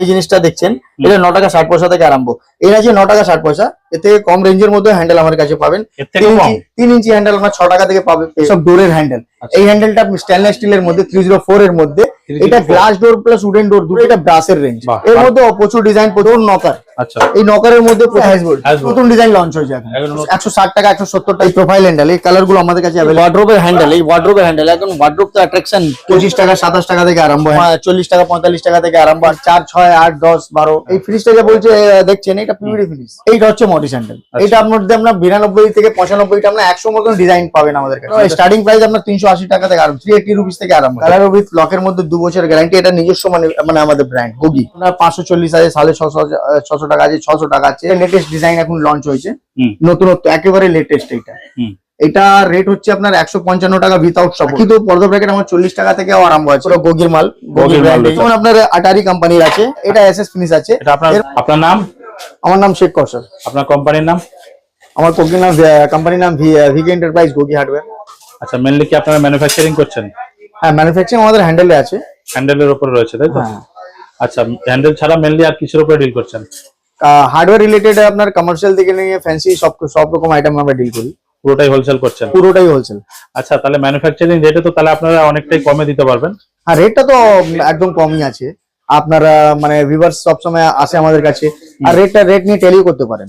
এই জিনিসটা দেখছেন এটা ন টাকা ষাট পয়সা থেকে আরম্ভ। এর আছে ন টাকা ষাট পয়সা এর থেকে কম রেঞ্জের মধ্যে হ্যান্ডেল আমার কাছে পাবেন। তিন ইঞ্চি হ্যান্ডেল আপনার ছ টাকা থেকে পাবেন সব ডোরের হ্যান্ডেল আচ্ছা। এই হ্যান্ডেলটা স্টেনলেস স্টিলের মধ্যে থ্রি জিরো ফোর এর মধ্যে এটা glass door plus wooden door দুটো এটা ব্রাসের রেঞ্জ এর মধ্যে প্রচুর ডিজাইন প্রচুর নকার আচ্ছা। এই নকারের মধ্যে নতুন ডিজাইন লঞ্চ হয়েছে এখন। টাকা একশো সত্তর টাকা। প্রোফাইল হ্যান্ডেল এই কালারগুলো আমাদের কাছে ওয়ার্ড্রোবের হ্যান্ডেল এই ওয়ার্ড্রোবের হ্যান্ডেল এখন ওয়ার্ড্রোব তো অ্যাট্রাকশন পঁচিশ টাকা সাতাশ টাকা থেকে আরম্ভ হয়। চল্লিশ টাকা পঁয়তাল্লিশ টাকা থেকে আরম্ভ আর চার ছয় আট দশ বারো। এই ফ্রিজটা যা বলছে দেখছেন এটা ফ্রিজ এইটা হচ্ছে মডি স্যান্ডেল এইটার মধ্যে আপনার বিরানব্বই থেকে পঁচানব্বইটা আপনার একশো মতন ডিজাইন পাবেন আমাদের কাছে। স্টার্টিং প্রাইস আপনার তিনশো আশি টাকা থেকে আরম্ভ থ্রি এইটি রুপিস থেকে আরম্ভ কালার উইথ লকের মধ্যে দু বছর গ্যারান্টি এটা নিজস্ব মানে মানে আমাদের ব্র্যান্ড গুগি আপনার পাঁচশো চল্লিশ আছে সাড়ে ছশো ছশো টাকা আছে ছশো টাকা আছে। লেটেস্ট ডিজাইন এখন লঞ্চ হয়েছে। নতুনত্ব একেবারে লেটেস্ট এটা এটা রেট হচ্ছে আপনার একশো পঞ্চান্ন টাকা উইথাউট সব কিন্তু পর্দা ব্র্যাকেট আমার চল্লিশ টাকা থেকে আরম্ভ আছে পুরো গোগির মাল গোগির গোগির মাল যেমন আপনার আটারি কোম্পানির আছে এটা এস এস ফিনিশ আছে। আপনার আপনার নাম? আমার নাম শেখ কৌশল। আপনার কোম্পানির নাম? আমার কোম্পানির নাম কোম্পানির নাম ভিকে এন্টারপ্রাইজ গোগি হার্ডওয়্যার আচ্ছা মেনলি কি আপনারা ম্যানুফ্যাকচারিং করছেন? হ্যাঁ ম্যানুফ্যাকচারিং আমাদের হ্যান্ডেলে আছে। হ্যান্ডেলের উপর রয়েছে তাই তো? হ্যাঁ। আচ্ছা হ্যান্ডেল ছাড়া মেনলি আর কিসের উপরে ডিল করছেন? হার্ডওয়্যার রিলেটেড আপনার কমার্শিয়াল থেকে নিয়ে ফ্যান্সি সব সব রকম আইটেম আমরা ডিল করি। পুরোটাই হোলসেল করছেন? পুরোটাই হোলসেল আচ্ছা তাহলে ম্যানুফ্যাকচারিং রেটে তো তাহলে আপনারা অনেকটাই কমে দিতে পারবেন। আর রেটটা তো একদম কমই আছে। আপনারা মানে ভিভার্স সবসময় আসে আমাদের কাছে। আর রেটটা রেট নিয়ে টেলিও করতে পারেন।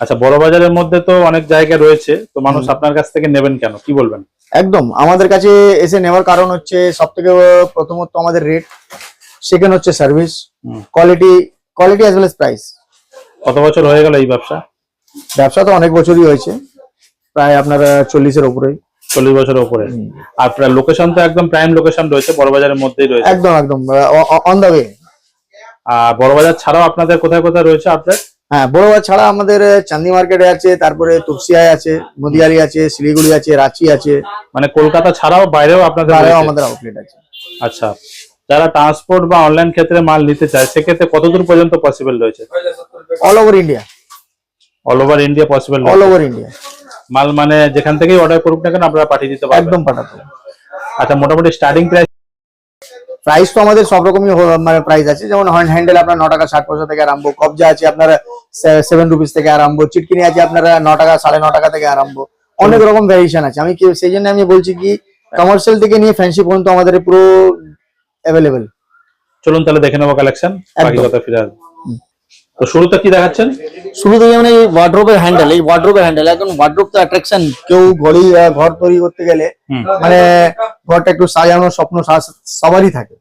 আচ্ছা বড় বাজারের মধ্যে তো অনেক জায়গা রয়েছে তো মানুষ আপনার কাছ থেকে নেবেন কেন? কি বলবেন? একদম আমাদের কাছে এসে নেওয়ার কারণ হচ্ছে সব থেকে প্রথমত আমাদের রেট সেকেন্ড হচ্ছে service quality quality as well as price কত বছর হয়ে গেল এই ব্যবসা? ব্যবসা তো অনেক বছরই হয়েছে। প্রায় আপনার চল্লিশের উপরেই চল্লিশ বছরের উপরে আর প্রায় লোকেশন তো একদম প্রাইম লোকেশন রয়েছে বড় বাজারের মধ্যেই রয়েছে। একদম একদম অন দ্য ওয়ে আর বড় বাজার ছাড়াও আপনাদের কোথায় কোথায় রয়েছে আপডেট হ্যাঁ বড়বাজার ছাড়া আমাদের চান্দি মার্কেটে আছে তারপরে তুলসিয়ায় আছে মদিয়ারি আছে শিলিগুড়ি আছে রাঁচি আছে। মানে কলকাতা ছাড়াও বাইরেও আপনাদের রয়েছে? আমাদের আউটলেট আছে। আচ্ছা। যারা ট্রান্সপোর্ট বা অনলাইন ক্ষেত্রে মাল নিতে চায় সেক্ষেত্রে কতদূর পর্যন্ত পসিবল রয়েছে? All over India all over India possible all over India মাল মানে যেখান থেকেই অর্ডার করুক না কেন আপনারা পাঠিয়ে দিতে পারবেন। একদম পাঠাতে আচ্ছা মোটামুটি স্টার্টিং প্রাইস প্রাইস তো আমাদের সব রকমই মানে প্রাইস আছে। যেমন হ্যান্ডেল আপনার ন টাকা ষাট পয়সা থেকে আরম্ভ কবজা আছে আপনার সেভেন রুপিস থেকে আরম্ভ চিটকিনি আছে আপনার ন টাকা সাড়ে ন টাকা থেকে আরম্ভ। অনেক রকম ভ্যারিয়েশন আছে। আমি সেই জন্য আমি বলছি কি কমার্শিয়াল থেকে নিয়ে ফ্যান্সি পর্যন্ত আমাদের পুরো অ্যাভেলেবেল চলুন তাহলে দেখে নেব কালেকশন বাকি। কথা ফিরে আসব। তো শুরুতে কি দেখাচ্ছেন? শুরু থেকে মানে এই ওয়ার্ড্রোবের হ্যান্ডেল এই ওয়ার্ড্রোবের হ্যান্ডেল এখন ওয়ার্ড্রোব তো অ্যাট্রাকশন কেউ ঘড়ি ঘর তৈরি করতে গেলে মানে ঘরটা একটু সাজানোর স্বপ্ন সা- সবারই থাকে।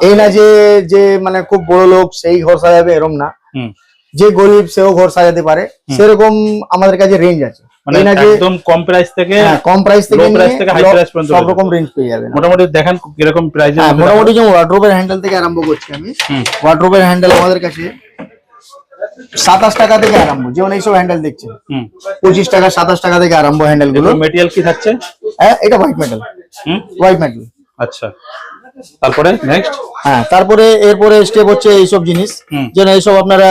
এই না যে যে মানে খুব বড় লোক সেই ঘর সাজাবে এরম না। যে গরিব সেও ঘর সাজাতে পারে। সেরকম আমাদের কাছে রেঞ্জ আছে। মানে একদম কম প্রাইস থেকে হ্যাঁ, কম প্রাইস থেকে পর্যন্ত সব রকম রেঞ্জ পেয়ে যাবেন। মোটামুটি দেখান কীরকম হ্যাঁ মোটামুটি যেমন ওয়ার্ড্রোবের হ্যান্ডেল থেকে আরম্ভ করছি আমি। ওয়ার্ড্রোবের হ্যান্ডেল আমাদের কাছে সাতাশ টাকা থেকে আরম্ভ যেমন এইসব হ্যান্ডেল দেখছেন। পঁচিশ টাকা সাতাশ টাকা থেকে আরম্ভ হ্যান্ডেলগুলো। মেটেরিয়াল কি থাকছে? হ্যাঁ এটা হোয়াইট মেটাল হুম। হোয়াইট মেটাল আচ্ছা। তারপরে নেক্সট হ্যাঁ তারপরে এরপরে স্টেপ হচ্ছে এইসব জিনিস। যেন এইসব আপনারা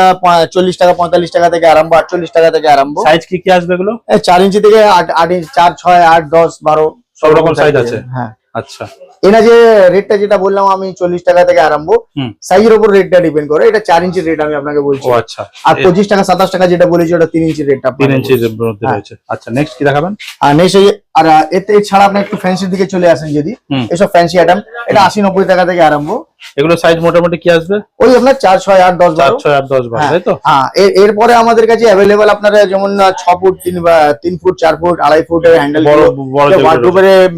চল্লিশ টাকা পঁয়তাল্লিশ টাকা থেকে আরম্ভ আটচল্লিশ টাকা থেকে আরম্ভ। সাইজ কি কি আসবে এগুলো? চার ইঞ্চি থেকে আট আট ইঞ্চি চার ছয় আট দশ বারো সব রকম size আছে? হ্যাঁ। আচ্ছা। এনা যে রেটটা যেটা বললাম আমি চল্লিশ টাকা থেকে আরম্ভ সাইজের উপর রেটটা ডিপেন্ড করে। এটা চার ইঞ্চির রেট আমি আপনাকে বলছি। আচ্ছা। আর পঁচিশ টাকা সাতাশ টাকা যেটা বলেছি ওটা তিন ইঞ্চির রেটটা তিন ইঞ্চির মধ্যে হ্যাঁ। রয়েছে। আচ্ছা নেক্সট কি দেখাবেন? আর নেক্সট আর এতে এছাড়া আপনি একটু ফ্যান্সির দিকে চলে আসেন যদি। এসব ফ্যান্সি আইটেম এটা আশি নব্বই টাকা থেকে আরম্ভ। এগুলো সাইজ মোটামুটি কি আসবে? ওই আপনার চার ছয় আট দশ বারো। ছয় আট দশ বারো হ্যাঁ। তাই তো? হ্যাঁ এরপরে আমাদের কাছে অ্যাভেলেবেল আপনারা যেমন ছ ফুট তিন বা তিন ফুট চার ফুট আড়াই ফুটের হ্যান্ডেল বড় বড়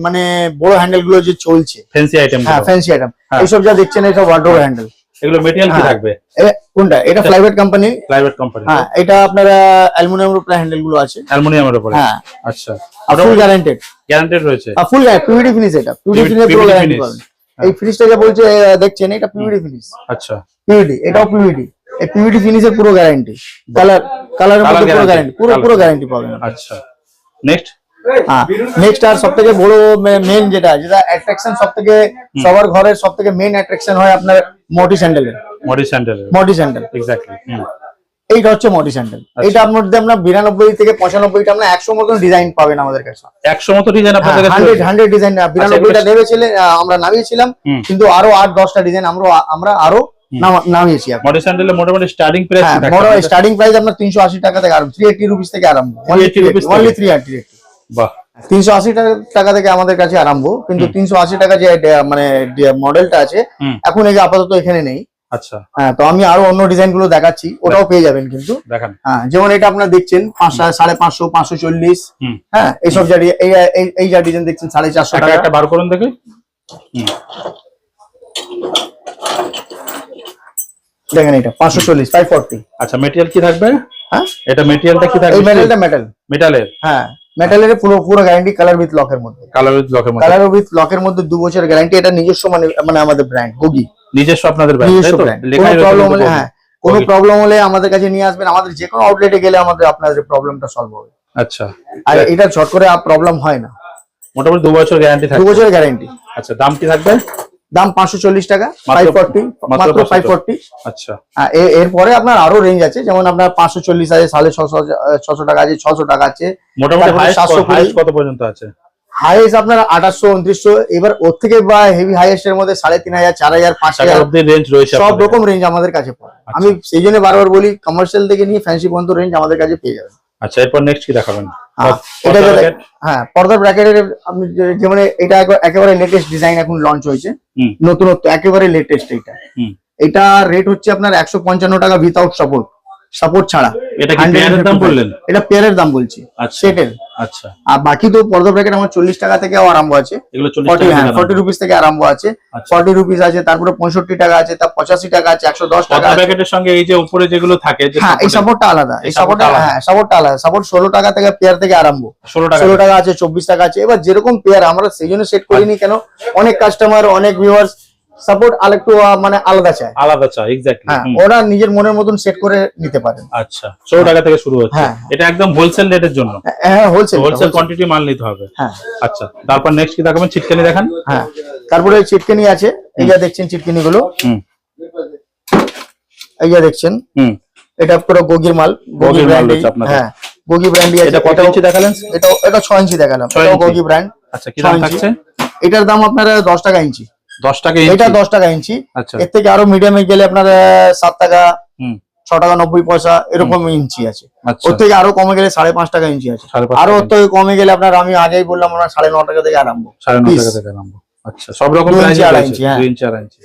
মানে বড় হ্যান্ডেলগুলো যে চলছে। ফ্যান্সি আইটেম হ্যাঁ ফ্যান্সি আইটেম। এইসব যা দেখছেন এটা ওয়ার্ড্রোবের হ্যান্ডেল এগুলো মেটেরিয়াল কি হ্যাঁ। থাকবে? কোনটা? এটা ফ্লাইভেট কোম্পানি প্রাইভেট কোম্পানি হ্যাঁ এটা আপনারা অ্যালুমিনিয়ামের উপরে হ্যান্ডেলগুলো আছে। অ্যালুমিনিয়ামের উপরে? হ্যাঁ। আচ্ছা। ফুল গ্যারান্টেড গ্যারান্টেড রয়েছে? ফুল পিভিডি ফিনিশ এটা। পিভিডি ফিনিশ পুরো গ্যারান্টি পাবেন। এই ফিনিশটা যা বলছে দেখছেন এটা পিভিডি ফিনিশ আচ্ছা। পিভিডি এটাও পিভিডি এই পিভিডি ফিনিশের পুরো গ্যারান্টি কালার কালারের মধ্যে পুরো গ্যারান্টি পুরো পুরো গ্যারান্টি পাবেন। আচ্ছা। নেক্সট হ্যাঁ নেক্সট আর সব থেকে বড় মেন যেটা যেটা অ্যাট্রাকশন সব থেকে সবার ঘরের সব থেকে মেন অ্যাট্রাকশন হয় আপনার মটি স্যান্ডেলের। মডি স্যান্ডেল মটি স্যান্ডেল। এক্স্যাক্টলি এইটা হচ্ছে মটি স্যান্ডেল। আচ্ছা। এইটার মধ্যে আপনার বিরানব্বই থেকে পঁচানব্বইটা আপনার একশো মতন ডিজাইন পাবেন আমাদের কাছে। একশো মতো ডিজাইন আপনাদের কাছে হান্ড্রেড হান্ড্রেড ডিজাইন বিরানব্বইটা আহ, আমরা নামিয়েছিলাম কিন্তু আরও আট দশটা ডিজাইন আমরা আমরা আরও নাম- নামিয়েছি মডেল স্যান্ডেলে মোটামুটি স্টার্টিং প্রাইস হ্যাঁ বড় থাকে স্টার্টিং প্রাইস আপনার তিনশো আশি টাকা থেকে আরম্ভ থ্রি এইটি রুপিস থেকে আরম্ভ 380 অনলি থ্রি এইটি বাহ। তিনশো আশি টাকা থেকে আমাদের কাছে আরম্ভ কিন্তু তিনশো আশি টাকা যে মানে মডেলটা আছে এখন আপাতত এখানে নেই। আচ্ছা। হ্যাঁ তো আমি আরও অন্য ডিজাইনগুলো দেখাচ্ছি ওটাও পেয়ে যাবেন কিন্তু। দেখান। হ্যাঁ যেমন এটা আপনার দেখছেন পাঁচশো সাড়ে পাঁচশো পাঁচশো চল্লিশ। হ্যাঁ এইসব যা এই যা ডিজাইন দেখছেন সাড়ে চারশো টাকা। একটা বার করুন দেখে। দেখেন এটা পাঁচশো চল্লিশ ফাইভ ফোরটি আচ্ছা মেটেরিয়াল কি থাকবে? হ্যাঁ? এটা মেটেরিয়ালটা কি থাকবে? এই মেটালটা মেটাল মেটালের হ্যাঁ। মেটালের পুরো পুরো গ্যারান্টি কালার উইথ লকের মধ্যে। কালার উইথ ব্লকের মধ্যে। কালার উইথ লকের মধ্যে দু বছরের গ্যারান্টি এটা নিজস্ব মানে মানে আমাদের ব্র্যান্ড গুগি নিজস্ব আপনাদের ব্র্যান্ড নিজস্ব তো? ব্র্যান্ড কোনো প্রবলেম হলে হ্যাঁ। কোনো প্রবলেম হলে আমাদের কাছে নিয়ে আসবেন আমাদের যে কোনো আউটলেটে গেলে আমাদের আপনাদের প্রবলেমটা সলভ হবে। আচ্ছা। আর এটা চট করে প্রবলেম হয় না। মোটামুটি দু বছর গ্যারান্টি থাকে দু বছরের গ্যারান্টি আচ্ছা দাম কি থাকবে? দাম পাঁচশো চল্লিশ টাকা ফাইভ ফোরটি মাত্র মাত্র ফাইভ 540 ফোরটি আচ্ছা। এরপরে আপনার আরও রেঞ্জ আছে যেমন আপনার পাঁচশো চল্লিশ আছে সাড়ে ছশো ছশো টাকা আছে ছশো টাকা আছে। মোটামুটি তারপরে হাইস্ট 720 হাইস্ট কত পর্যন্ত আছে? হাইয়েস্ট আপনার আঠাশশো উনত্রিশশো এবার ওর থেকে বা হেভি হাইয়েস্ট এর মধ্যে সাড়ে তিন হাজার চার হাজার পাঁচ হাজার রেঞ্জ রয়েছে সব রকম রেঞ্জ আমাদের কাছে পাবে আচ্ছা। আমি সেই জন্য বারবার বলি কমার্শিয়াল থেকে নিয়ে ফ্যান্সি পর্যন্ত রেঞ্জ আমাদের কাছে পেয়ে যাবেন। আচ্ছা এরপর নেক্সট কি দেখাবেন? এটা যেটা- bracket? হ্যাঁ পর্দার ব্র্যাকেটের আপনি যেমন এটা একবার- একেবারে লেটেস্ট ডিজাইন এখন লঞ্চ হয়েছে। নতুনত্ব একেবারে লেটেস্ট এটা। এটা রেট হচ্ছে আপনার একশো পঞ্চান্ন টাকা উইথাউট সাপোর্ট সাপোর্ট ছাড়া। এটা কি 155 পেয়ারের দাম বললেন? এটা পেয়ারের দাম বলছি সেটের। আচ্ছা। আর বাকি তো পর্দা ব্র্যাকেট আমার চল্লিশ টাকা আরম্ভ আছে। এগুলো টাকা দাম। ফর্টি রুপিস থেকে আরম্ভ আছে। ফর্টি রুপিস আছে তারপরে পঁয়ষট্টি টাকা আছে তার পঁচাশি টাকা আছে একশো দশ টাকা আছে। প্যাকেটের সঙ্গে এই যে উপরে যেগুলো থাকে যে হ্যাঁ এই সাপোর্টটা আলাদা এই সাপোর্টটা হ্যাঁ সাপোর্টটা আলাদা। সাপোর্ট ষোলো টাকা থেকে পেয়ার থেকে আরম্ভ। ষোলো টাকা আছে চব্বিশ টাকা আছে। এবার যেরকম পেয়ার আমরা সেই জন্য সেট করিনি কেন? অনেক কাস্টমার অনেক ভিউয়ার্স সাপোর্ট আরেকটু মানে আলাদা চায়। আলাদা চা এক্স্যাক্টলি হ্যাঁ ওরা নিজের মনের মতন সেট করে নিতে পারেন আচ্ছা ষোলো টাকা থেকে শুরু হচ্ছে। হ্যাঁ। এটা একদম হোলসেল রেটের জন্য। হ্যাঁ হোলসেল হোলসেল কোয়ান্টিটি মাল নিতে হবে। হ্যাঁ। আচ্ছা তারপর নেক্সট কি দেখাবেন? চিটকানি দেখান। হ্যাঁ তারপরে চিটকিনি আছে। এই যা দেখছেন চিটকিনি গুলো হুম। এই যা দেখছেন? হুম। এটা পুরো গোগির মাল গোগির মাল ব্র্যান্ড রয়েছে আপনাদের। হ্যাঁ গোগি ব্র্যান্ডই আছে। এটা কত ইঞ্চি দেখালেন? এটা এটা ছ ইঞ্চি দেখালাম। এটাও গোগি ব্র্যান্ড আচ্ছা কি দাম থাকছে? এটার দাম আপনার দশ টাকা ইঞ্চি। দশ টাকা এটা দশ টাকা ইঞ্চি আচ্ছা। এর থেকে আরও মিডিয়ামে গেলে আপনার সাত টাকা হুম। ছ টাকা নব্বই পয়সা এরকম ইঞ্চি আছে। আচ্ছা। ওর থেকে আরও কমে গেলে সাড়ে পাঁচ টাকা ইঞ্চি আছে। আরও ওর থেকে কমে গেলে আপনার আমি আগেই বললাম সাড়ে ন টাকা থেকে আরম্ভ। সাড়ে ন টাকা থেকে আরম্ভ। আচ্ছা সব রকম দু ইঞ্চি, আড়াই রয়েছে। ইঞ্চি, হ্যাঁ। ইঞ্চি আড়াই ইঞ্চি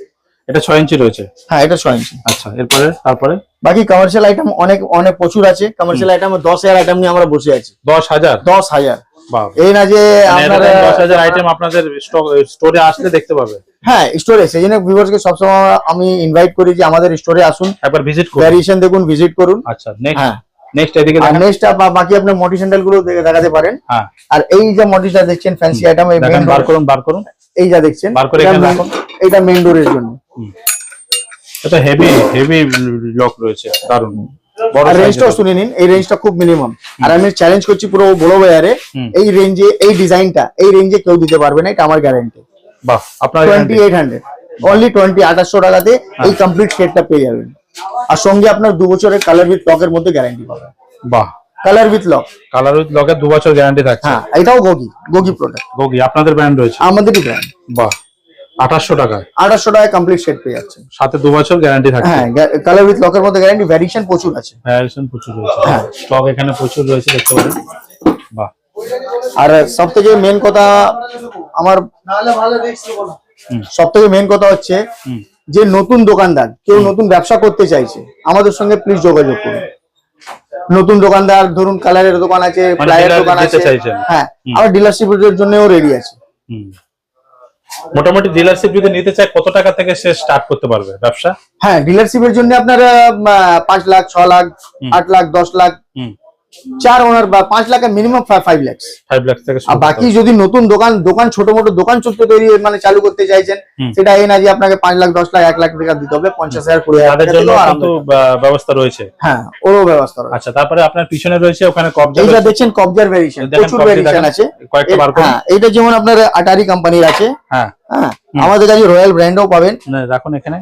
এটা ছয় ইঞ্চি রয়েছে? হ্যাঁ এটা ছ ইঞ্চি আচ্ছা এরপরে তারপরে? বাকি কমার্শিয়াল আইটেম অনেক অনেক প্রচুর আছে। কমার্শিয়াল আইটেম দশ হাজার আইটেম নিয়ে আমরা বসে আছি। দশ হাজার? দশ হাজার। এই না যে মানে আপনার আইটেম আপনাদের স্টোরে আসলে দেখতে পাবে। হ্যাঁ স্টোরে সেই জন্য ভিউয়ার্সকে সবসময় আমি ইনভাইট করি যে আমাদের স্টোরে আসুন। একবার ভিজিট করুন। ভ্যারিয়েশন দেখুন ভিজিট করুন। আচ্ছা নেক্সট হ্যাঁ। নেক্সট এদিকে আর নেক্সট বাকি আপনার মোটি স্যান্ডেলগুলো দেখে দেখাতে পারেন। হ্যাঁ। আর এই যে মডিটা দেখছেন ফ্যান্সি আইটেম এই main বার করুন বার করুন। এই যা দেখছেন বার করে এখানে রাখুন। এটা মেইন ডোরের জন্য। এটা হেভি হেভি লক রয়েছে বড় আর রেঞ্জটাও শুনে নিন এই রেঞ্জটা খুব মিনিমাম আর আমি চ্যালেঞ্জ করছি পুরো বড় বাজারে এই রেঞ্জে এই ডিজাইনটা এই রেঞ্জে কেউ দিতে পারবে না এটা আমার গ্যারান্টি বাহ আপনার twenty eight hundred only twenty আঠাশশো টাকাতে। এই কমপ্লিট সেটটা পেয়ে যাবেন। আর সঙ্গে আপনার দু বছরের কালার উইথ লকের মধ্যে গ্যারান্টি পাবেন। বাহ। Colour with lock colour with লকের দু বছর গ্যারান্টি থাকছে। হ্যাঁ এটাও গোগি গোগি প্রোডাক্ট গোগি আপনাদের ব্র্যান্ড রয়েছে। আমাদেরই ব্র্যান্ড বাহ। আঠাশশো টাকায়। আঠাশশো টাকায় কমপ্লিট সেট পেয়ে যাচ্ছেন সাথে দু বছর গ্যারান্টি থাকছে। হ্যাঁ কালার উইথ লকের মধ্যে গ্যারান্টি ভ্যারিয়েশন প্রচুর আছে। ভ্যারিয়েশন প্রচুর রয়েছে। হ্যাঁ। স্টক এখানে প্রচুর রয়েছে দেখতে পারেন। বাহ। আর সব থেকে মেন কথা আমার সব থেকে মেন কথা হচ্ছে যে নতুন দোকানদার কেউ নতুন ব্যবসা করতে চাইছে আমাদের সঙ্গে প্লিজ যোগাযোগ করুন। নতুন দোকানদার ধরুন কালারের দোকান আছে মানে প্লাইয়ের দোকান আছে। হ্যাঁ। আমার ডিলারশিপের জন্যও রেডি আছে। মোটামুটি ডিলারশিপ যদি নিতে চায় কত টাকা থেকে সে স্টার্ট করতে পারবে ব্যবসা? হ্যাঁ ডিলারশিপের জন্য আপনার পাঁচ লাখ ছ লাখ আট লাখ দশ লাখ চার ওনার বা পাঁচ লাখের minimum five lakh five lakh থেকে আর বাকি যদি নতুন দোকান দোকান ছোট মোটো দোকান ছোট্ট তৈরি মানে চালু করতে চাইছেন সেটা এই না যে আপনাকে পাঁচ লাখ দশ লাখ এক লাখ টাকা দিতে হবে পঞ্চাশ হাজার কুড়ি হাজার ব্যবস্থা রয়েছে। হ্যাঁ ওরও ব্যবস্থা আচ্ছা তারপরে আপনার পিছনে রয়েছে ওখানে কবজা এইটা দেখছেন কবজার ভ্যারিয়েশন দেখেন প্রচুর দেখেন। আছে। কয়েকটা বার করুন। হ্যাঁ এটা যেমন আপনার আটারি কোম্পানির আছে। হ্যাঁ। হ্যাঁ? আমাদের কাছে রয়্যাল ব্র্যান্ডও পাবেন। রাখুন এখানে।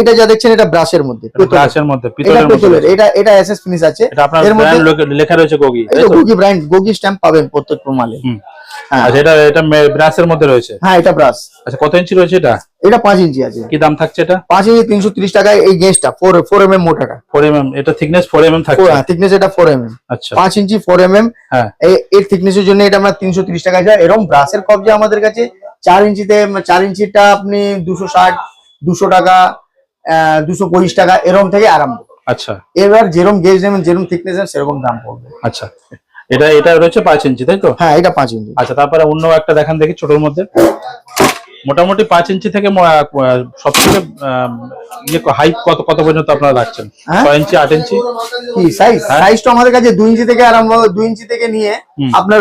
এটা যা দেখছেন এটা ব্রাশের মধ্যে। গ্লাসের মধ্যে এটা পিতলের এটা এটা এসএস ফিনিশ আছে। এর মধ্যে লেখা রয়েছে গোগি? গুগি ব্র্যান্ড গুগি স্ট্যাম্প পাবেন প্রত্যেক মালে হুম। হ্যাঁ। আচ্ছা এটা এটা ব্রাশের মধ্যে রয়েছে? হ্যাঁ এটা ব্রাশ আচ্ছা কত ইঞ্চি রয়েছে এটা? এটা ইঞ্চি আছে। কি দাম থাকছে এটা? ইঞ্চি তিনশো তিরিশ টাকায় এই গেজটা মোটাটা ফোর এম এটা থিকনেস এম এম থাকছে। থিকনেস এটা আচ্ছা। পাঁচ ইঞ্চি ফোর এম এম হ্যাঁ এর থিকনেসের জন্য এটা আমরা তিনশো তিরিশ টাকা যায় এরকম ব্রাশের কবজা আমাদের কাছে চার ইঞ্চিতে চার ইঞ্চিটা আপনি দুশো ষাট দুশো টাকা দুশো পঁচিশ টাকা এরকম থেকে আরম্ভ। আচ্ছা। এবার যেরকম গেজ নেবেন যেরকম থিকনেস সেরকম দাম পড়বে। আচ্ছা। এটা এটা রয়েছে পাঁচ ইঞ্চি তাই তো? হ্যাঁ এটা পাঁচ ইঞ্চি। আচ্ছা তারপরে অন্য একটা দেখান দেখি ছোটর মধ্যে। মোটামুটি পাঁচ ইঞ্চি থেকে সব থেকে হাইট কত কত পর্যন্ত আপনারা রাখছেন? হ্যাঁ? ছয় ইঞ্চি আট ইঞ্চি? কি সাইজ হ্যাঁ। সাইজটা আমাদের কাছে দুই ইঞ্চি থেকে আরম্ভ দুই ইঞ্চি থেকে নিয়ে আপনার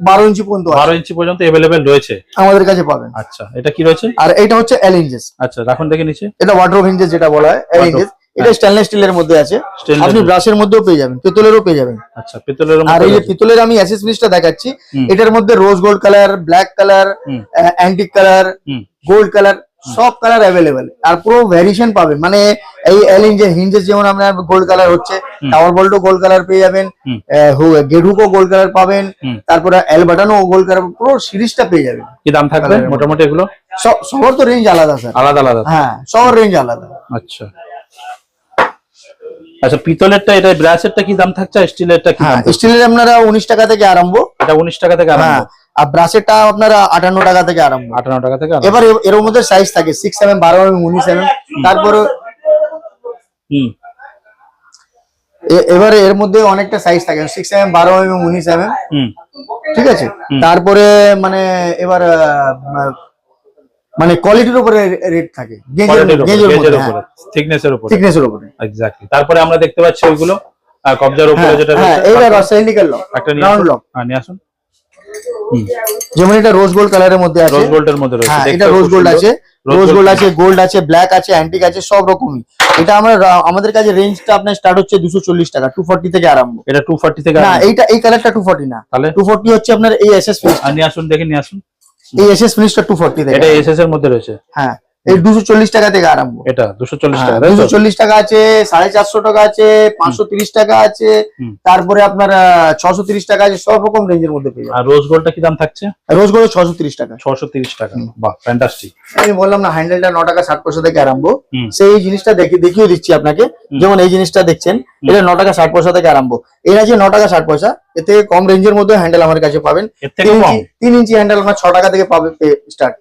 বারো ইঞ্চি পর্যন্ত। বারো ইঞ্চি পর্যন্ত এভেলেবেল রয়েছে। আমাদের কাছে পাবেন। আচ্ছা এটা কি রয়েছে? আর এটা হচ্ছে এল ইঞ্জেস আচ্ছা রাখুন দেখে নিচে। এটা ওয়াটার ইঞ্জেস যেটা বলা হয় এল ইঞ্জেস এটা স্টেনলেস স্টিলের মধ্যে আছে। আপনি ব্রাশের মধ্যেও পেয়ে যাবেন পিতলেরও পেয়ে যাবেন। আচ্ছা পিতলের আর এই যে পিতলের আমি অ্যাসেসরিজটা দেখাচ্ছি এটার মধ্যে rose gold colour black colour antique colour gold colour সব কালার অ্যাভেলেবেল আর পুরো ভ্যারিয়েশন পাবেন। মানে এই এল ইঞ্জেস হিঞ্জেস যেমন আপনার গোল্ড কালার হচ্ছে টাওয়ার বল্টও গোল্ড কালার পেয়ে যাবেন। গেডুকও গোল্ড কালার পাবেন তারপরে এল বাটনও গোল্ড কালার পুরো সিরিজটা পেয়ে যাবেন। কি দাম থাকবে মোটামুটি এগুলো? সব সবার তো রেঞ্জ আলাদা স্যার আলাদা আলাদা। হ্যাঁ সবার রেঞ্জ আলাদা। আচ্ছা। আচ্ছা পিতলেরটা এটা ব্রাশেরটা কি দাম থাকছে? স্টিলেরটা কি হ্যাঁ স্টিলের আপনারা উনিশ টাকা থেকে আরম্ভ। এটা উনিশ টাকা থেকে আরম্ভ। হ্যাঁ আর ব্রাশেরটা আপনারা আটান্ন টাকা থেকে আরম্ভ। আটান্ন টাকা থেকে এবার এর মধ্যে সাইজ থাকে সিক্স এম বারো এম উনিশ এম তারপরে হুম। এবারে এর মধ্যে অনেকটা সাইজ থাকে সিক্স এম বারো এম উনিশ এম ঠিক আছে? তারপরে মানে এবার মানে কোয়ালিটির উপরে রেট থাকে। থিকনেসের উপরে থিকনেসের উপরে এক্স্যাক্টলি তারপরে আমরা দেখতে পাচ্ছি ওইগুলো কবজার উপরে হ্যাঁ যেটা হ্যাঁ তারপর সিলিন্ডিক্যাল লক একটা নিয়ে আসুন লক হ্যাঁ নিয়ে আসুন হুম যেমন এটা রোজ গোল্ড কালারের মধ্যে আছে। রোজ গোল্ডের মধ্যে রয়েছে হ্যাঁ এটা রোজ গোল্ড। আছে। রোজ গোল্ড আছে গোল্ড আছে ব্ল্যাক আছে অ্যান্টিক আছে সব রকমই। এটা আমরা আমাদের কাছে রেঞ্জটা আপনার স্টার্ট হচ্ছে দুশো চল্লিশ টাকা টু ফর্টি থেকে আরম্ভ। এটা টু ফর্টি থেকে না এইটা এই কালারটা টু ফর্টি না। তাহলে? টু ফর্টি হচ্ছে আপনার এই এসএস ফিনিশ আর নিয়ে আসুন দেখে নিয়ে আসুন। এই এসএস ফিনিশটা টু ফর্টি থেকে এটা এসএস এর মধ্যে রয়েছে। হ্যাঁ। এই দুশো চল্লিশ টাকা থেকে আরম্ভ। এটা দুশো চল্লিশ টাকা তো? দুশো চল্লিশ টাকা আছে সাড়ে চারশো টাকা আছে পাঁচশো তিরিশ টাকা আছে তারপরে আপনার ছশো তিরিশ টাকা আছে সব রকম রেঞ্জের মধ্যে পেয়ে যাবেন। আর রোজ গোল্ডটা কি দাম থাকছে? রোজ গোল্ড ছশো তিরিশ টাকা। ছশো তিরিশ টাকা। বাহ ফ্যান্টাস্টিক আমি বললাম না হ্যান্ডেলটা ন টাকা ষাট পয়সা থেকে আরম্ভ। সেই জিনিসটা দেখে দেখিয়ে দিচ্ছি আপনাকে। যেমন এই জিনিসটা দেখছেন এটা ন টাকা ষাট পয়সা থেকে আরম্ভ। এর আছে ন টাকা ষাট পয়সা এতে কম রেঞ্জের মধ্যে হ্যান্ডেল আমার কাছে পাবেন। এর থেকে তিন কম? ইঞ্চি তিন ইঞ্চি হ্যান্ডেল আপনার ছ টাকা থেকে পাবে স্টার্ট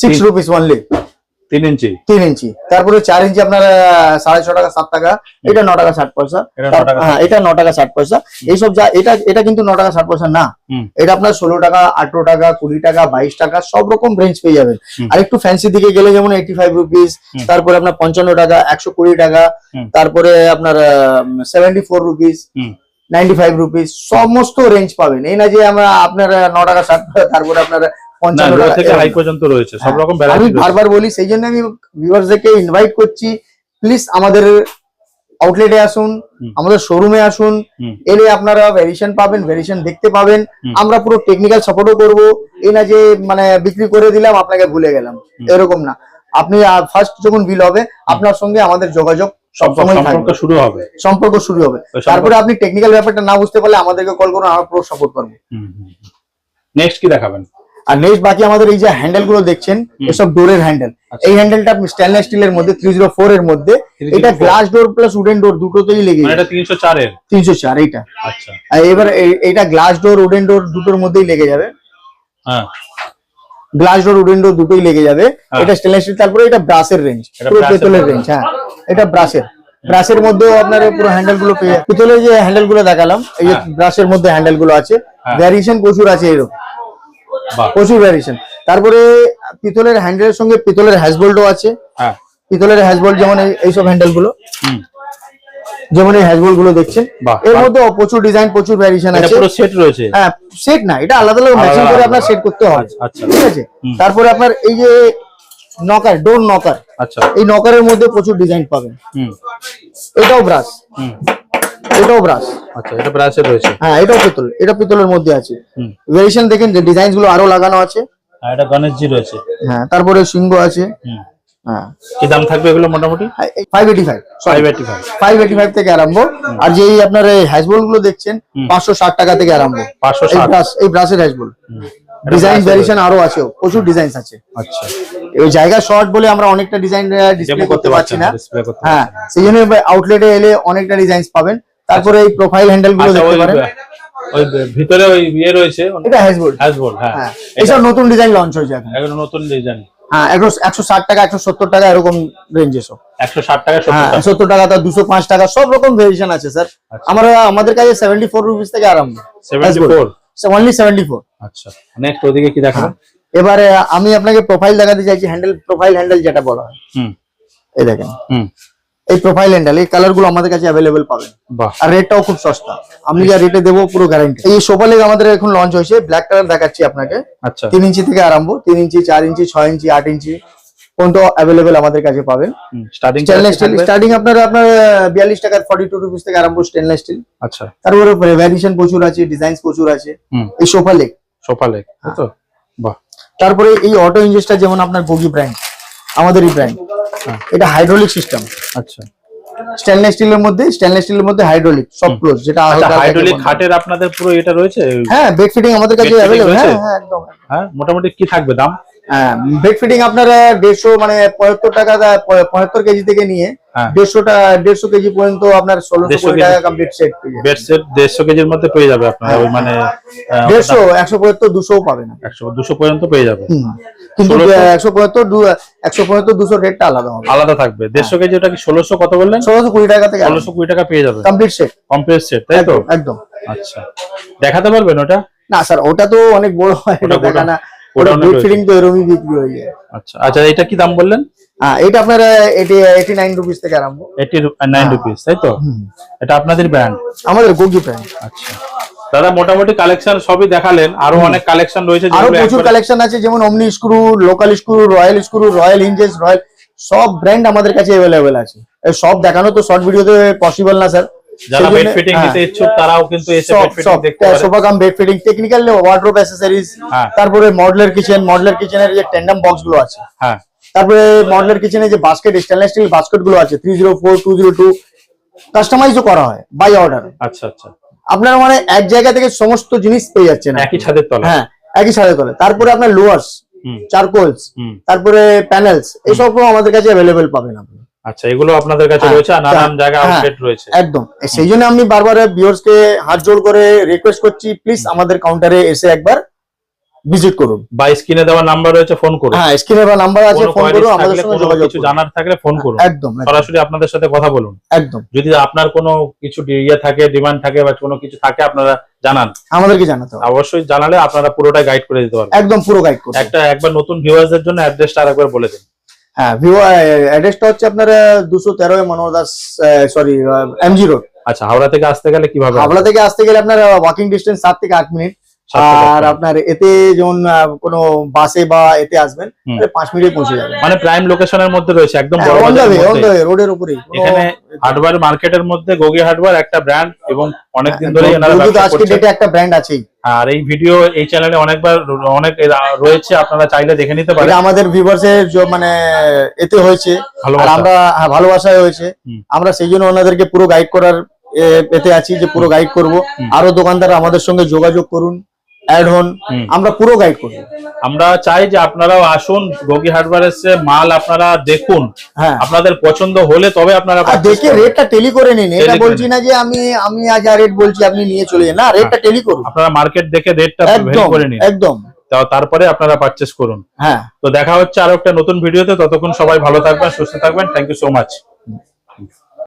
সিক্স রুপিস অনলি তিন ইঞ্চি। তিন ইঞ্চি। তারপরে চার ইঞ্চি আপনার সাড়ে ছ টাকা সাত টাকা। এটা ন টাকা ষাট পয়সা। হ্যাঁ এটা ন টাকা ষাট পয়সা। এইসব যা এটা এটা কিন্তু ন টাকা ষাট পয়সা না। এটা আপনার ষোলো টাকা আঠারো টাকা কুড়ি টাকা বাইশ টাকা সব রকম রেঞ্জ পেয়ে যাবেন। আর একটু ফ্যান্সি দিকে গেলে যেমন এইটি ফাইভ রুপিস তারপরে আপনার পঞ্চান্ন টাকা একশো কুড়ি টাকা তারপরে আপনার seventy four rupees. Ninety five rupees সমস্ত রেঞ্জ পাবেন। এই না যে আমরা আপনার ন টাকা ষাট তারপরে আপনার না পঞ্চান্ন লো টাকা থেকে হাই পর্যন্ত রয়েছে সব হ্যাঁ, রকম আমি বারবার বলি সেই জন্য আমি ভিউয়ার্সদেরকে ইনভাইট করছি প্লিজ আমাদের আউটলেটে আসুন আমাদের শোরুমে আসুন এলে আপনারা ভেরিয়েশন পাবেন ভেরিয়েশন দেখতে পাবেন। আমরা পুরো টেকনিক্যাল সাপোর্টও করব। এই না যে মানে বিক্রি করে দিলাম আপনাকে ভুলে গেলাম। এরকম না। আপনি ফার্স্ট যখন বিল হবে আপনার সঙ্গে আমাদের যোগাযোগ সম্পর্ক শুরু হবে। সম্পর্ক শুরু হবে। তারপরে আপনি টেকনিক্যাল ব্যাপারটা না বুঝতে পারলে আমাদেরকে কল করুন আমরা পুরো সাপোর্ট করব। নেক্সট কি দেখাবেন? আর নেক্সট বাকি আমাদের এই যে হ্যান্ডেলগুলো দেখছেন। এসব ডোরের হ্যান্ডেল আচ্ছা। এই হ্যান্ডেলটা স্টেনলেস স্টিলের মধ্যে থ্রি জিরো ফোর এর মধ্যে এটা glass door plus wooden door দুটোতেই লেগে মানে এটা তিনশো চারের তিনশো চার এইটা। আচ্ছা। এবার এইটা গ্লাস ডোর উডেন ডোর দুটোর মধ্যেই লেগে যাবে। হ্যাঁ। গ্লাস ডোর উডেন ডোর দুটোই লেগে যাবে। হ্যাঁ। এটা স্টেনলেস স্টিল তারপরে এটা ব্রাশের রেঞ্জ এটা পুরো পেতলের রেঞ্জ হ্যাঁ। এটা ব্রাশের ব্রাশের মধ্যেও আপনার পুরো হ্যান্ডেলগুলো পেয়ে পিতলের যে হ্যান্ডেলগুলো দেখালাম এই যে হ্যাঁ। ব্রাশের মধ্যে হ্যান্ডেলগুলো আছে হ্যাঁ। ভ্যারিয়েশন প্রচুর আছে এরকম। প্রচুর ভ্যারিয়েশন তারপরে পিতলের হ্যান্ডেলের সঙ্গে পিতলের হ্যাজবোল্টও আছে। হ্যাঁ। পিতলের হ্যাজবোল্ট যেমন এইসব হ্যান্ডেলগুলো। যেমন এই হ্যাজবোল্টগুলো দেখছেন। এর। মধ্যে প্রচুর ডিজাইন প্রচুর ভ্যারিয়েশন আছে। পুরো সেট রয়েছে। হ্যাঁ সেট না এটা আলাদা আলাদা ম্যাচিং করে। আপনার সেট করতে হবে। আচ্ছা, আচ্ছা। ঠিক আছে? তারপরে আপনার এই যে নকার ডোর নকার আচ্ছা। এই নকারের মধ্যে প্রচুর ডিজাইন পাবেন। হুম। এটাও ব্রাশ হুম। এটাও ব্রাশ আচ্ছা এটা ব্রাশের রয়েছে। হ্যাঁ এটাও পিতল এটা পিতলের মধ্যে আছে। ভেরিয়েশন দেখেন যে ডিজাইনগুলো আরও লাগানো আছে। আর এটা গণেশজি রয়েছে। হ্যাঁ তারপরে সিংহ আছে। হ্যাঁ। কি দাম থাকবে এগুলো মোটামুটি? ফাইভ থেকে আরম্ভ। আর যেই আপনারগুলো দেখছেন হুম। পাঁচশো ষাট টাকা থেকে আরম্ভ। এই ব্রাশ এই ব্রাশের ডিজাইন আরও আছে প্রচুর ডিজাইন আছে। আচ্ছা। জায়গা শর্ট বলে আমরা অনেকটা ডিজাইন ডিসপ্লে করতে পারছি না হ্যাঁ সেই জন্য আউটলেটে এলে অনেকটা ডিজাইন পাবেন। তারপরে এই প্রোফাইল হ্যান্ডেলগুলো আচ্ছা, দেখতে পারেন। ওই ভিতরে ওই ইয়ে রয়েছে। এটা হ্যাজবল হ্যাজবোল্ড হ্যাঁ। হ্যাঁ। এইসব নতুন ডিজাইন লঞ্চ হয়েছে এখন। এগুলো নতুন ডিজাইন হ্যাঁ একশো ষাট টাকা একশো সত্তর টাকা এরকম রেঞ্জ এসব। একশো ষাট টাকা সত্তর হ্যাঁ টাকা। সত্তর টাকা তার দুশো পাঁচ টাকা সব রকম ভেরিয়েশন আছে স্যার আচ্ছা। আমরা আমাদের কাছে সেভেন্টি ফোর রুপিস থেকে আরম্ভ। অনলি সেভেন্টি ফোর আচ্ছা। নেক্সট ওদিকে কি দেখাবেন এবারে আমি আপনাকে প্রোফাইল দেখাতে চাইছি হ্যান্ডেল প্রোফাইল হ্যান্ডেল যেটা বলা হয়। হুম। এই দেখেন। হুম। এই প্রোফাইল হ্যান্ডেল এই কালারগুলো আমাদের কাছে অ্যাভেলেবেল পাবেন। আর রেটটাও খুব সস্তা। আমি যা রেটে দেবো পুরো গ্যারান্টি এই সোফা লেগ আমাদের এখন লঞ্চ হয়েছে ব্ল্যাক কালার দেখাচ্ছি আপনাকে। আচ্ছা। তিন ইঞ্চি থেকে আরম্ভ তিন ইঞ্চি চার ইঞ্চি ছয় ইঞ্চি আট ইঞ্চি পর্যন্ত অ্যাভেলেবেল আমাদের কাছে পাবেন। স্টার্টিং স্টার্টিং আপনার আপনার বিয়াল্লিশ টাকার ফর্টি টু রুপিস থেকে আরম্ভ স্টেনলেস স্টিল আচ্ছা। তারপরে ভ্যারিয়েশন প্রচুর আছে ডিজাইন প্রচুর আছে। এই সোফা লেগ সোফা লেগ তো? বাহ। তারপরে এই অটো ইঞ্জেসটা যেমন আপনার বগি ব্র্যান্ড আমাদেরই ব্র্যান্ড। এটা হাইড্রোলিক সিস্টেম আচ্ছা। স্টেনলেস স্টিলের মধ্যে স্টেনলেস স্টিলের মধ্যে হাইড্রোলিক সব ক্লোজ যেটা আচ্ছা হাইড্রোলিক খাটের আপনাদের পুরো এটা রয়েছে? হ্যাঁ বেড ফিটিং আমাদের কাছে রয়েছে? হ্যাঁ হ্যাঁ একদম। হ্যাঁ মোটামুটি কি থাকবে দাম? হ্যাঁ বেড ফিটিং আপনার দেড়শো মানে পঁয়াত্তর টাকা পঁয়াত্তর কেজি থেকে নিয়ে হ্যাঁ। দেড়শো কেজি পর্যন্ত আপনার ষোলোশো 150 কোটি কেজি। টাকা কমপ্লিট সেট বেড সেট দেড়শো কেজির মধ্যে পেয়ে যাবে আপনারা ওই মানে দেড়শো একশো পঁয়াত্তর দুশো পাবেন একশো দুশো পর্যন্ত পেয়ে যাবে। হুম। কিন্তু 1600 একশো পঁয়াত্তর একশো পঁয়াত্তর দুশো রেটটা আলাদা হবে। আলাদা থাকবে। দেড়শো কেজি ওটা কি ষোলোশো কত বললেন? ষোলোশো কুড়ি টাকা থেকে ষোলোশো কুড়ি টাকা পেয়ে যাবে। কমপ্লিট সেট কমপ্লিট সেট তাই তো? একদম আচ্ছা। দেখাতে পারবেন ওটা? না স্যার ওটা তো অনেক বড় হয় ওটা রয়েছে। ফিটিং তো এরকমই বিক্রি হয়ে যায়। আচ্ছা আচ্ছা এটা কি দাম বললেন? হ্যাঁ এটা আপনার এটি এইটি নাইন রুপিস থেকে আরম্ভ। এইটি নাইন রুপিস তাই তো? এটা আপনাদের ব্র্যান্ড আমাদের গোগি ব্র্যান্ড আচ্ছা। দাদা মোটামুটি কালেকশন সবই দেখালেন। আরও অনেক কালেকশন রয়েছে আরও প্রচুর কালেকশন আছে যেমন অমনি screw local screw royal screw royal hinges royal সব ব্র্যান্ড আমাদের কাছে অ্যাভেলেবেল আছে। সব দেখানো তো শর্ট ভিডিওতে পসিবল না স্যার যারা বেড ফিটিং নিতে ইচ্ছুক তারাও কিন্তু এসে বেড ফিটিং দেখতে পারে। Sofa cum bed fitting technical wardrobe accessories হ্যাঁ। তারপরে মডেলার কিচেন মডেলার কিচেনের যে টেন্ডাম বক্সগুলো আছে। হ্যাঁ। তারপরে মডেলার কিচেনে যে বাস্কেট স্টেনলেস স্টিল বাস্কেটগুলো আছে three zero four two zero two কাস্টমাইজও করা হয় বাই অর্ডার আচ্ছা আচ্ছা। আপনারা মানে এক জায়গা থেকে সমস্ত জিনিস পেয়ে যাচ্ছেন একই ছাদের তলে হ্যাঁ একই ছাদের তলে তারপরে আপনার লোয়ার্স চারকোলস তারপরে প্যানেলস এইসব আমাদের কাছে অ্যাভেলেবেল পাবেন আপনি। আচ্ছা এগুলো আপনাদের কাছে হ্যাঁ, রয়েছে আর নানান হ্যাঁ, জায়গায় হ্যাঁ। আউটলেট রয়েছে। একদম। সেই জন্য আমি বারবার ভিউয়ার্স কে হাত জোড় করে রিকোয়েস্ট করছি প্লিজ আমাদের কাউন্টারে এসে একবার ভিজিট করুন। বা স্ক্রিনে দেওয়া নাম্বার রয়েছে ফোন করুন। হ্যাঁ স্ক্রিনে বা নাম্বার আছে ফোন করুন আমাদের সঙ্গে যোগাযোগ কিছু জানার থাকলে ফোন করুন। একদম সরাসরি আপনাদের সাথে কথা বলুন। একদম। যদি আপনার কোনো কিছু ইয়ে থাকে ডিমান্ড থাকে বা কোনো কিছু থাকে আপনারা জানান। আমাদেরকে জানাতে হবে। অবশ্যই জানালে আপনারা পুরোটাই গাইড করে দিতে পারবেন। একদম পুরো গাইড করুন একটা একবার নতুন ভিউয়ার্সদের জন্য অ্যাড্রেসটা আরেকবার বলে দিন। হ্যাঁ অ্যাড্রেসটা হচ্ছে আপনার দুশো তেরো Manohar Das sorry MG road আচ্ছা হাওড়া থেকে আসতে গেলে কীভাবে হাওড়া থেকে আসতে গেলে আপনার ওয়াকিং ডিস্টেন্স সাত থেকে আট মিনিট। আর আপনার এতে যেমন কোনো বাসে বা এতে আসবেন পাঁচ মিনিটে পৌঁছে যাবেন। মানে প্রাইম লোকেশনের মধ্যে রয়েছে একদম মধ্যে। রোডের উপরেই কোনো- এখানে হার্ডওয়্যার মার্কেটের মধ্যে গোগি হার্ডওয়্যার একটা ব্র্যান্ড এবং অনেকদিন ধরে আজকে ডেটে একটা ব্র্যান্ড আছেই। আর এই ভিডিও এই চ্যানেলে অনেকবার অনেক রয়েছে আপনারা চাইলে দেখে নিতে পারেন। আমাদের ভিউয়ার্স এর মানে এতে হয়েছে। আর আমরা হ্যাঁ, ভালোবাসায় হয়েছে। আমরা সেই জন্য ওনাদেরকে পুরো গাইড করার এতে আছি যে পুরো গাইড করব। আরও দোকানদার আমাদের সঙ্গে যোগাযোগ করুন। অ্যাড হন আমরা পুরো গাইড করব। আমরা চাই যে আপনারাও আসুন রোগী হার্ডওয়্যার এসে মাল আপনারা দেখুন। হ্যাঁ। আপনাদের পছন্দ হলে তবে আপনারা দেখে রেটটা টেলি করে নিন। এটা বলছি না যে আমি আমি আজ আর রেট বলছি আপনি নিয়ে চলে যান। না রেটটা টেলি করুন। আপনারা মার্কেট দেখে রেটটা করে নিন। একদম। তারপরে আপনারা পারচেস করুন। হ্যাঁ। তো দেখা হচ্ছে আরও একটা নতুন ভিডিওতে ততক্ষণ সবাই ভালো থাকবেন সুস্থ থাকবেন। Thank you so much